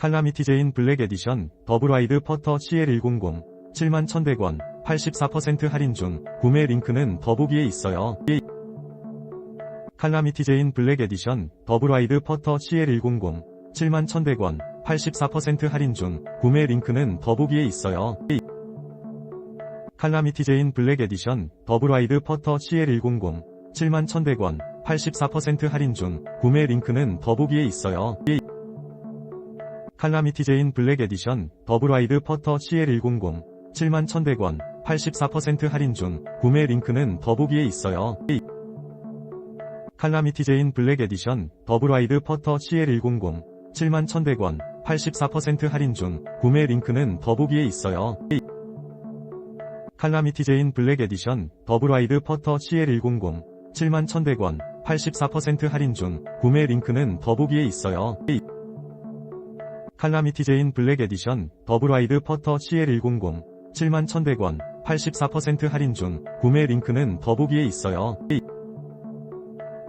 칼라미티 제인 블랙 에디션 더블와이드 퍼터 CL100 71,100원 84% 할인 중 구매 링크는 더보기에 있어요. 칼라미티 제인 블랙 에디션 더블와이드 퍼터 CL100 71,100원 84% 할인 중 구매 링크는 더보기에 있어요. 칼라미티 제인 블랙 에디션 더블와이드 퍼터 CL100 71,100원 84% 할인 중 구매 링크는 더보기에 있어요. 칼라미티 제인 블랙 에디션 더블와이드 퍼터 CL100 71,100원 84% 할인 중 구매 링크는 더보기에 있어요. 칼라미티 제인 블랙 에디션 더블와이드 퍼터 CL100 71,100원 84% 할인 중 구매 링크는 더보기에 있어요. 칼라미티 제인 블랙 에디션 더블와이드 퍼터 CL100 71,100원 84% 할인 중 구매 링크는 더보기에 있어요. 칼라미티 제인 블랙 에디션 더블와이드 퍼터 CL100 71,100원 84% 할인 중 구매 링크는 더보기에 있어요.